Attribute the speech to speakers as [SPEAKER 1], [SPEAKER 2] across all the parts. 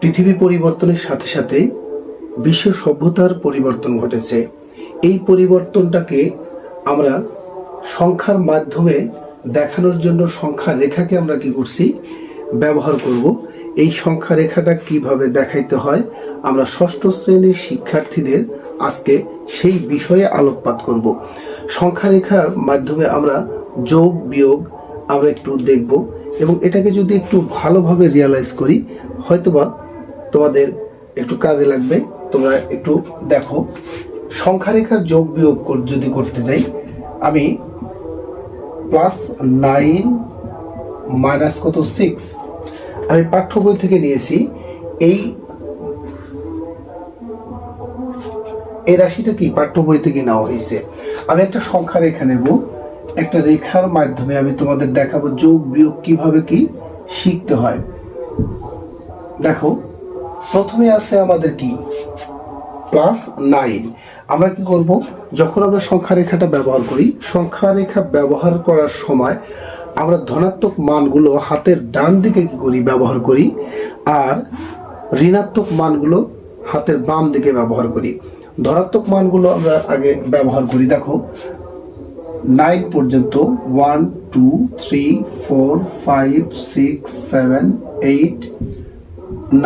[SPEAKER 1] পৃথিবী পরিবর্তনের সাথে সাথে বিশ্ব সভ্যতার পরিবর্তন ঘটেছে এই পরিবর্তনটাকে আমরা সংখ্যার মাধ্যমে দেখানোর জন্য সংখ্যা রেখাকে আমরা কি করছি ব্যবহার করব এই সংখ্যা রেখাটা কিভাবে দেখাইতে হয় আমরা ষষ্ঠ শ্রেণীর শিক্ষার্থীদের আজকে সেই বিষয়ে আলোকপাত করব সংখ্যা রেখার মাধ্যমে আমরা যোগ বিয়োগ আমরা একটু দেখব এবং এটাকে যদি একটু ভালোভাবে রিয়ালাইজ করি হয়তোবা তোমাদের একটু কাজে লাগবে তোমরা একটু দেখো সংখ্যারেখার যোগ বিয়োগ যদি করতে যাই আমি প্লাস নাইন মাইনাস কত সিক্স আমি পাঠ্য বই থেকে নিয়েছি এই এই রাশিটা কি পাঠ্য বই থেকে নেওয়া হয়েছে আমি একটা সংখ্যা রেখা নেব একটা রেখার মাধ্যমে আমি তোমাদের দেখাবো যোগ বিয়োগ কিভাবে কি শিখতে হয় দেখো প্রথমে আছে আমাদের কি প্লাস নাইন আমরা কি করব যখন আমরা সংখ্যা রেখাটা ব্যবহার করি সংখ্যা রেখা ব্যবহার করার সময় আমরা ধনাত্মক মানগুলো হাতের ডান দিকে কি করি ব্যবহার করি আর ঋণাত্মক মানগুলো হাতের বাম দিকে ব্যবহার করি ধনাত্মক মানগুলো আমরা আগে ব্যবহার করি দেখো নাইন পর্যন্ত one two three four five six seven eight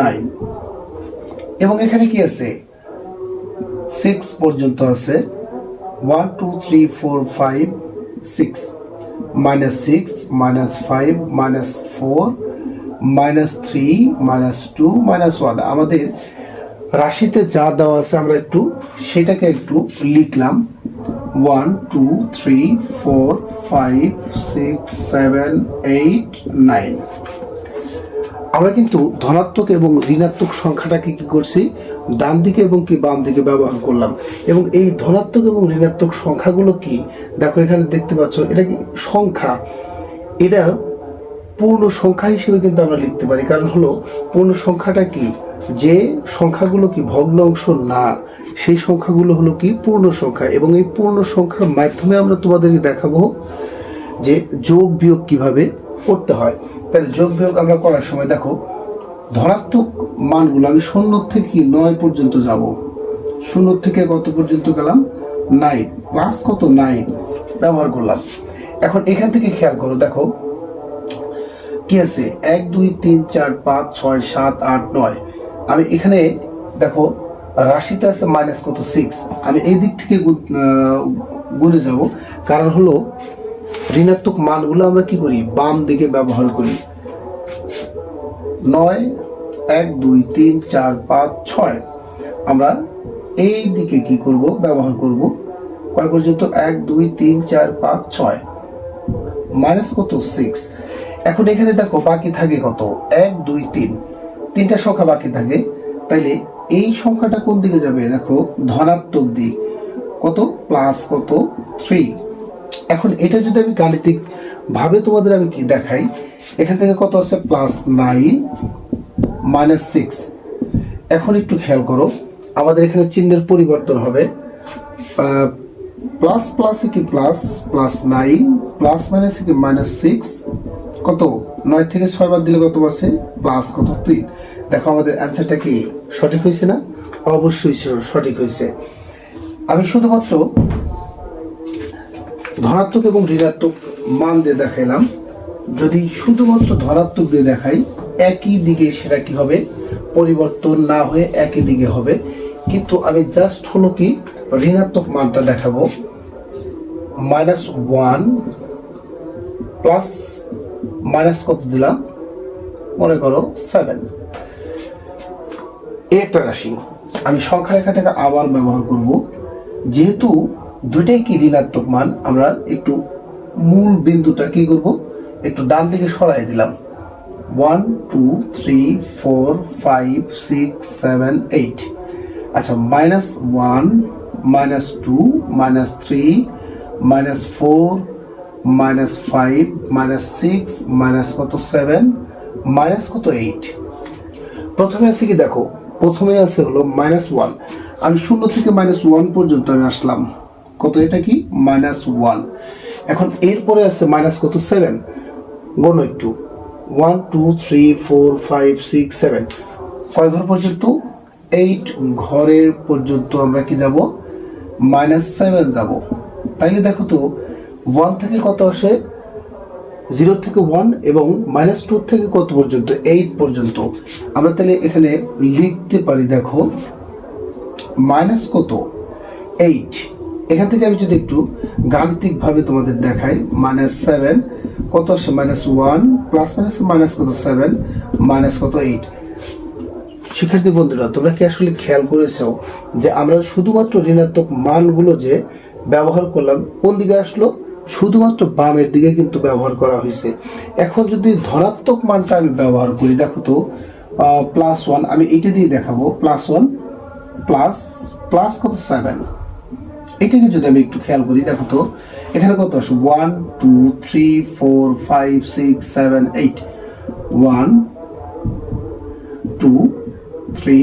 [SPEAKER 1] nine এবং এখানে কি আছে সিক্স পর্যন্ত আছে one two three four five six minus six minus five minus four minus three minus two minus one আমাদের রাশিতে যা দেওয়া আছে আমরা একটু সেটাকে একটু লিখলাম one two three four five six seven eight nine আমরা কিন্তু ধনাত্মক এবং ঋণাত্মক সংখ্যাটাকে কি করছি ডান দিকে এবং কি বাম দিকে ব্যবহার করলাম এবং এই ধনাত্মক এবং ঋণাত্মক সংখ্যাগুলো কি দেখো এখানে দেখতে পাচ্ছ এটা কি সংখ্যা এটা পূর্ণ সংখ্যা হিসেবে কিন্তু আমরা লিখতে পারি কারণ হলো পূর্ণ সংখ্যাটা কি যে সংখ্যাগুলো কি ভগ্ন অংশ না সেই সংখ্যাগুলো হলো কি পূর্ণ সংখ্যা এবং এই পূর্ণ সংখ্যার মাধ্যমে আমরা তোমাদেরকে দেখাবো যে যোগ বিয়োগ কিভাবে করতে হয় তাহলে যোগ বিয়োগ আমরা করার সময় দেখো ধনাত্মক মানগুলো আমি শূন্য থেকে নয় পর্যন্ত যাব শূন্য থেকে কত পর্যন্ত গেলাম নাইন প্লাস কত নাইন ব্যবহার করলাম এখন এখান থেকে খেয়াল করো দেখো কি আছে এক দুই তিন চার পাঁচ ছয় সাত আট নয় আমি এখানে দেখো রাশিতে আছে মাইনাস কত সিক্স আমি এই দিক থেকে গুনে যাব কারণ হলো ঋণাত্মক মানগুলো আমরা কি করি বাম দিকে ব্যবহার করি নয় এক দুই তিন চার পাঁচ ছয় আমরা এই দিকে কি করব ব্যবহার করব কয় পর্যন্ত এক দুই তিন চার পাঁচ ছয় মাইনাস কত সিক্স এখন এখানে দেখো বাকি থাকে কত এক দুই তিন তিনটা সংখ্যা বাকি থাকে তাইলে এই সংখ্যাটা কোন দিকে যাবে দেখো ধনাত্মক দিক কত প্লাস কত থ্রি এখন এটা যদি আমি ভাবে তোমাদের আমি কি দেখাই এখান থেকে কত আছে প্লাস নাইন মাইনাস সিক্স এখন একটু খেয়াল করো আমাদের এখানে চিহ্নের পরিবর্তন হবে প্লাস প্লাসে কি প্লাস প্লাস নাইন প্লাস মাইনাসে কি মাইনাস সিক্স কত নয় থেকে ছয় বার দিলে কত আছে প্লাস কত তিন দেখো আমাদের অ্যান্সারটা কি সঠিক হয়েছে না অবশ্যই সঠিক হয়েছে আমি শুধুমাত্র ধনাত্মক এবং ঋণাত্মক মান দিয়ে দেখাইলাম যদি শুধুমাত্র ধনাত্মক দিয়ে দেখাই একই দিকে সেটা কি হবে পরিবর্তন না হয়ে একই দিকে হবে কিন্তু আমি জাস্ট হলো কি ঋণাত্মক মানটা দেখাবো মাইনাস ওয়ান প্লাস মাইনাস কত দিলাম মনে করো সেভেন একটা রাশি আমি সংখ্যা রেখাটাকে আবার ব্যবহার করব যেহেতু দুইটাই কি ঋণাত্মক মান আমরা একটু মূল বিন্দুটা কি করব একটু ডান দিকে সরাই দিলাম one two three four five six seven eight আচ্ছা minus one minus two minus three minus four minus five minus six minus কত সেভেন মাইনাস কত এইট প্রথমে আছে কি দেখো প্রথমে আছে হলো মাইনাস ওয়ান আমি শূন্য থেকে মাইনাস ওয়ান পর্যন্ত আমি আসলাম কত এটা কি মাইনাস ওয়ান এখন এরপরে আছে মাইনাস কত সেভেন গণ একটু one two three four five six seven কয় ঘর পর্যন্ত এইট ঘরের পর্যন্ত আমরা কি যাব মাইনাস সেভেন যাব তাইলে দেখো তো ওয়ান থেকে কত আসে জিরো থেকে ওয়ান এবং মাইনাস টু থেকে কত পর্যন্ত এইট পর্যন্ত আমরা তাহলে এখানে লিখতে পারি দেখো মাইনাস কত এইট এখান থেকে আমি যদি একটু গাণিতিকভাবে তোমাদের দেখাই মাইনাস সেভেন কত আসে minus one plus minus minus কত সেভেন মাইনাস কত এইট শিক্ষার্থী বন্ধুরা তোমরা কি আসলে খেয়াল করেছো যে আমরা শুধুমাত্র ঋণাত্মক মানগুলো যে ব্যবহার করলাম কোন দিকে আসলো শুধুমাত্র বামের দিকে কিন্তু ব্যবহার করা হয়েছে এখন যদি ধনাত্মক মানটা আমি ব্যবহার করি দেখো তো প্লাস ওয়ান আমি এটা দিয়ে দেখাবো প্লাস ওয়ান প্লাস প্লাস কত সেভেন এটাকে যদি আমি একটু খেয়াল করি দেখো তো এখানে কত আসে one two three four five six seven eight one two three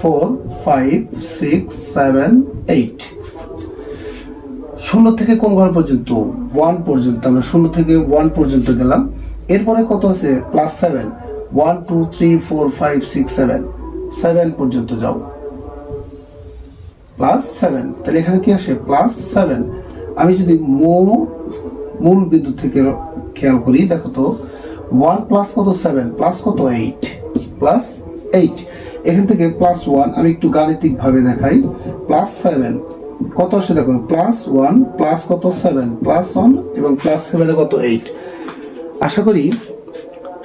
[SPEAKER 1] four five six seven eight শূন্য থেকে কোন ঘর পর্যন্ত ওয়ান পর্যন্ত আমরা শূন্য থেকে ওয়ান পর্যন্ত গেলাম এরপরে কত আছে plus seven one two three four five six seven seven পর্যন্ত যাও প্লাস সেভেন তাহলে এখানে কি আসে প্লাস সেভেন আমি যদি মো মূল বিন্দু থেকে খেয়াল করি দেখো তো ওয়ান প্লাস কত সেভেন প্লাস কত এইট প্লাস এইট এখান থেকে প্লাস ওয়ান আমি একটু ভাবে দেখাই প্লাস সেভেন কত আসে দেখো প্লাস ওয়ান প্লাস কত সেভেন প্লাস ওয়ান এবং প্লাস সেভেন কত এইট আশা করি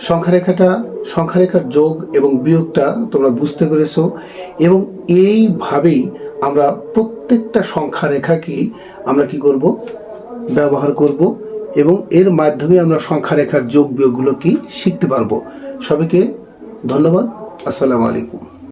[SPEAKER 1] সংখ্যারেখাটা সংখ্যারেখার যোগ এবং বিয়োগটা তোমরা বুঝতে পেরেছো এবং এইভাবেই আমরা প্রত্যেকটা সংখ্যা রেখাকেই আমরা কি করব ব্যবহার করব এবং এর মাধ্যমে আমরা সংখ্যা রেখার যোগ বিয়োগগুলো কি শিখতে পারবো সবাইকে ধন্যবাদ আসসালামু আলাইকুম